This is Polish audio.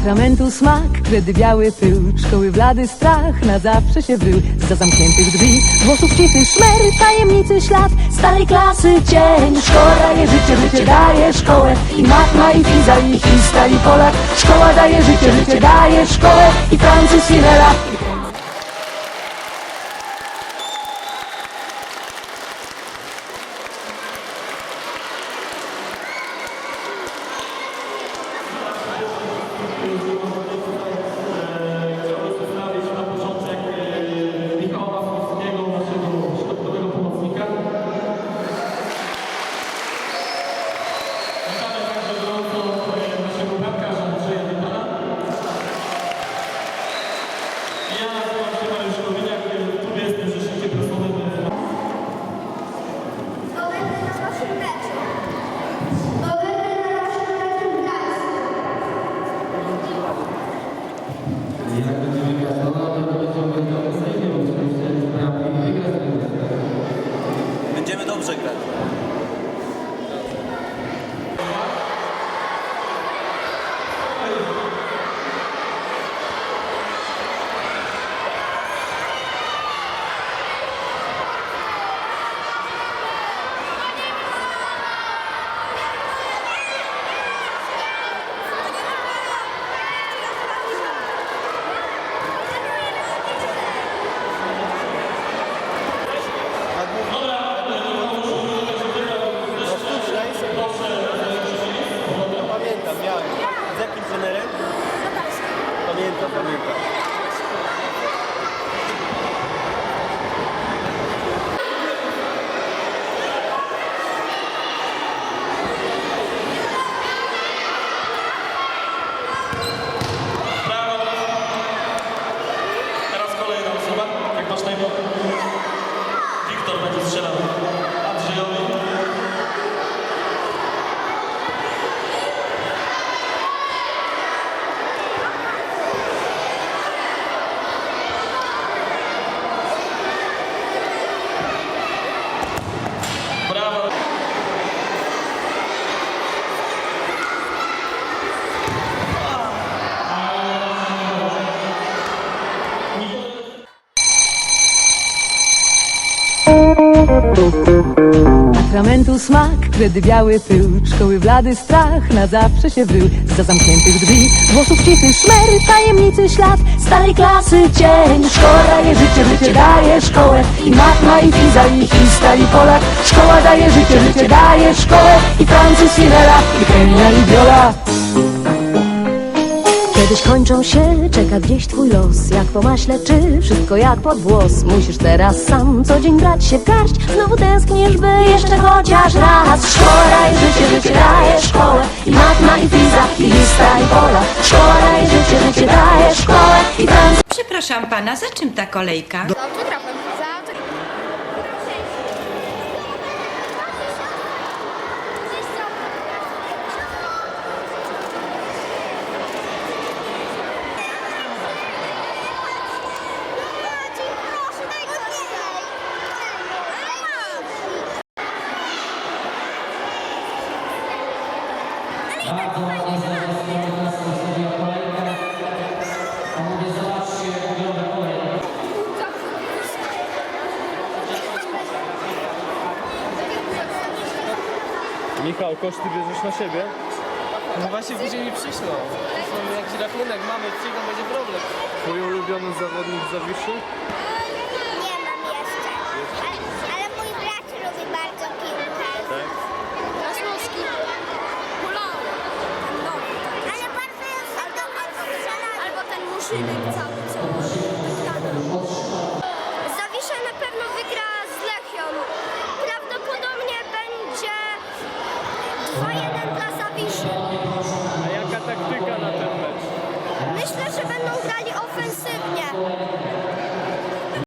Atramentu smak, kredy biały pył Szkoły blady strach, na zawsze się wył Za zamkniętych drzwi, włosów cichy szmer Tajemnicy ślad, starej klasy cień. Szkoła daje życie, życie daje szkołę I matma, i fiza, i hista, i Polak. Szkoła daje życie, życie daje szkołę I Francuz, i Nela いたいです Atramentu smak, kredy biały pył Szkoły blady strach, na zawsze się wył Za zamkniętych drzwi, włosów cichy szmer Tajemnicy ślad, starej klasy cień Szkoła daje życie, życie daje szkołę. I matma, i fiza, i hista, i Polak. Szkoła daje życie, życie daje szkołę. I Francuz, i Nela, i Kenia, i Viola Kiedyś kończą się, czeka gdzieś twój los. Jak po maśle, czy wszystko jak pod włos? Musisz teraz sam co dzień brać się w garść. Znowu tęsknisz, by jeszcze chociaż raz. Szkoła daje życie, życie daje szkołę. I matma, i fiza, i lista, i pola Szkoła daje życie, życie daje szkołę. I tam Przepraszam pana, za czym ta kolejka? Za Michał, koszty bierzesz na siebie? No właśnie później mi przyszło. Mi jakiś rachunek, mamy przyjdą, będzie problem. Twój ulubiony zawodnik Zawiszy? Cały, co Zawisza na pewno wygra z Lechią. Prawdopodobnie będzie 2-1 dla Zawiszy. A jaka taktyka na ten mecz? Myślę, że będą grali ofensywnie.